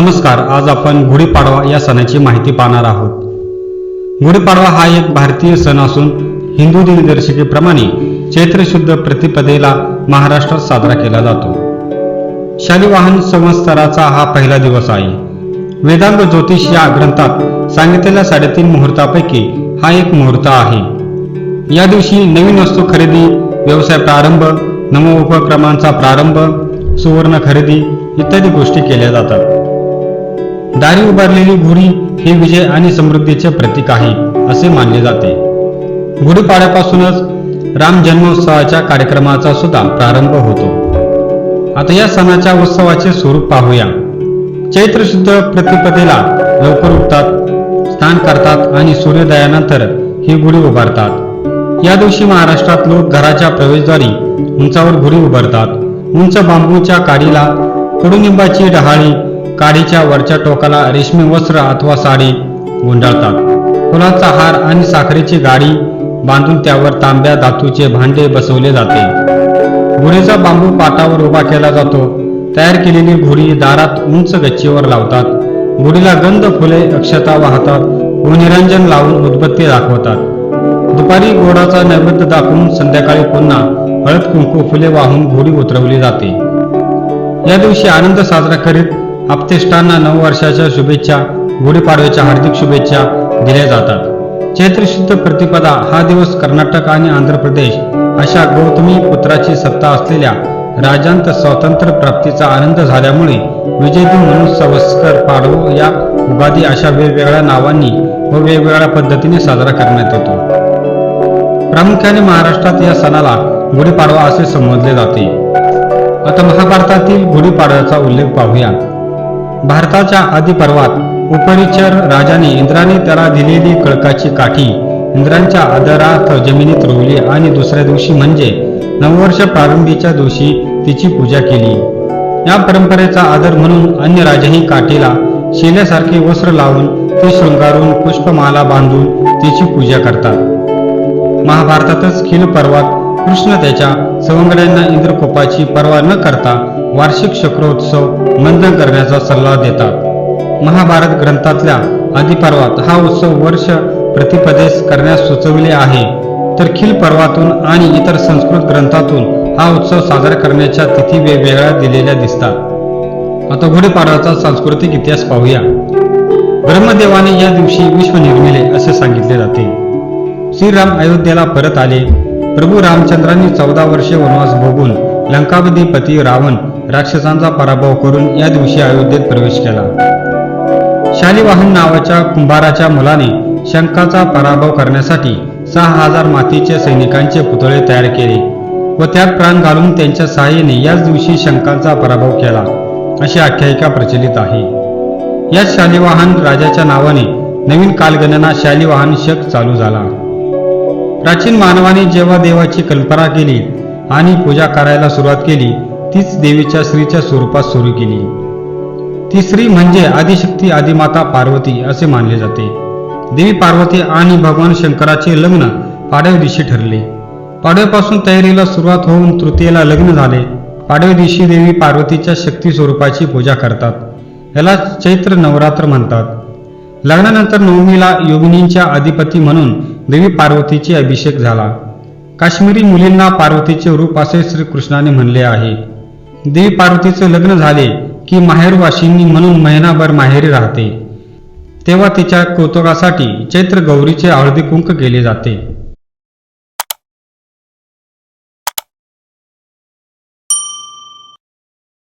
नमस्कार आज आपण गुढीपाडवा या सणाची माहिती पाहणार आहोत. गुढीपाडवा हा एक भारतीय सण असून हिंदू दिनदर्शिकेप्रमाणे चैत्र शुद्ध प्रतिपदेला महाराष्ट्रात साजरा केला जातो. शालिवाहन संवत्सराचा हा पहिला दिवस आहे. वेदांग ज्योतिष या ग्रंथात सांगितलेल्या साडेतीन मुहूर्तापैकी हा एक मुहूर्त आहे. या दिवशी नवीन वस्तू खरेदी व्यवसाय प्रारंभ नमो उपक्रमांचा प्रारंभ सुवर्ण खरेदी इत्यादी गोष्टी केल्या जातात. दारी उभारलेली गुढी हे विजय आणि समृद्धीचे प्रतीक आहे असे मानले जाते. गुढीपाड्यापासूनच राम जन्मोत्सवाच्या कार्यक्रमाचा सुद्धा प्रारंभ होतो. आता या सणाच्या उत्सवाचे स्वरूप पाहूया. चैत्र शुद्ध प्रतिपदेला लवकर उठतात स्नान करतात आणि सूर्योदयानंतर ही गुढी उभारतात. या दिवशी महाराष्ट्रात लोक घराच्या प्रवेशद्वारी उंचावर गुढी उभारतात. उंच बांबूच्या काडीला कडुनिंबाची डहाळी काडीच्या वरच्या टोकाला रेशमी वस्त्र अथवा साडी गुंडाळतात. फुलाचा हार आणि साखरेची गाडी बांधून त्यावर तांब्या धातूचे भांडे बसवले जाते. घोडीचा बांबू पाटावर उभा केला जातो. तयार केलेली घोडी दारात उंच गच्चीवर लावतात. घोडीला गंध फुले अक्षता वाहतात व निरंजन लावून उदबत्ती दाखवतात. दुपारी गोडाचा नैवेद्य दाखवून संध्याकाळी पुन्हा हळद कुंकू फुले वाहून घोडी उतरवली जाते. या दिवशी आनंद साजरा करीत आप्तेष्टांना नऊ वर्षाच्या शुभेच्छा गुढीपाडव्याच्या हार्दिक शुभेच्छा दिल्या जातात. चैत्र शुद्ध प्रतिपदा हा दिवस कर्नाटक आणि आंध्र प्रदेश अशा गौतमी पुत्राची सत्ता असलेल्या राजांत स्वातंत्र्य प्राप्तीचा आनंद झाल्यामुळे विजयदिन म्हणून सवस्कर पाडवो या उगादी अशा वेगवेगळ्या नावांनी व वेगवेगळ्या पद्धतीने साजरा करण्यात येतो. प्रामुख्याने महाराष्ट्रात या सणाला गुढीपाडवा असे संबोधले जाते. आता महाभारतातील गुढीपाडव्याचा उल्लेख पाहूया. भारताच्या आदिपर्वात उपरिचर राजाने इंद्राने त्याला दिलेली कळकाची काठी इंद्रांच्या आदरार्थ जमिनीत रोवली आणि दुसऱ्या दिवशी म्हणजे नववर्ष प्रारंभीच्या दिवशी तिची पूजा केली. या परंपरेचा आदर म्हणून अन्य राजाही काठीला शिल्यासारखे वस्त्र लावून ते शृंगारून पुष्पमाला बांधून तिची पूजा करतात. महाभारतातच खिल पर्वात कृष्ण त्याच्या सवंगड्यांना इंद्रकोपाची पर्वा न करता वार्षिक शक्रोत्सव मंद करण्याचा सल्ला देतात. महाभारत ग्रंथातल्या आदिपर्वात हा उत्सव वर्ष प्रतिपदेस करण्यास सुचविले आहे. तर खिल पर्वातून आणि इतर संस्कृत ग्रंथातून हा उत्सव साजरा करण्याच्या तिथी वेगवेगळ्या दिलेल्या दिसतात. आता गुढीपाडव्याचा सांस्कृतिक इतिहास पाहूया. ब्रह्मदेवाने या दिवशी विश्व निर्मिले असे सांगितले जाते. श्रीराम अयोध्येला परत आले. प्रभू रामचंद्रांनी चौदा वर्षे वनवास भोगून लंकावधीपती रावण राक्षसांचा पराभव करून या दिवशी अयोध्येत प्रवेश केला. शालिवाहन नावाच्या कुंभाराच्या मुलाने शंकाचा पराभव करण्यासाठी सहा हजार मातीचे सैनिकांचे पुतळे तयार केले व त्यात प्राण घालून त्यांच्या सहाय्याने याच दिवशी शंखांचा पराभव केला अशी आख्यायिका प्रचलित आहे. या शालिवाहन राजाच्या नावाने नवीन कालगणना शालिवाहन शक चालू झाला. प्राचीन मानवाने जेव्हा देवाची कल्पना केली आणि पूजा करायला सुरुवात केली तीच देवीच्या स्त्रीच्या स्वरूपात सुरू केली. ती स्त्री म्हणजे आदिशक्ती आदिमाता पार्वती असे मानले जाते. देवी पार्वती आणि भगवान शंकराचे लग्न पाडव्या दिवशी ठरले. पाडव्यापासून तयारीला सुरुवात होऊन तृतीयेला लग्न झाले. पाडव्या दिवशी देवी पार्वतीच्या शक्ती स्वरूपाची पूजा करतात. याला चैत्र नवरात्र म्हणतात. लग्नानंतर नवमीला योगिनींच्या अधिपती म्हणून देवी पार्वतीचे अभिषेक झाला. काश्मीरी मुलींना पार्वतीचे रूप असे श्रीकृष्णाने म्हणले आहे. देवी पार्वतीचे लग्न झाले की माहेरवाशिनी म्हणून महिनाभर माहेरी राहते. तेव्हा तिच्या कौतुकासाठी चैत्र गौरीचे हळदी कुंक केले जाते.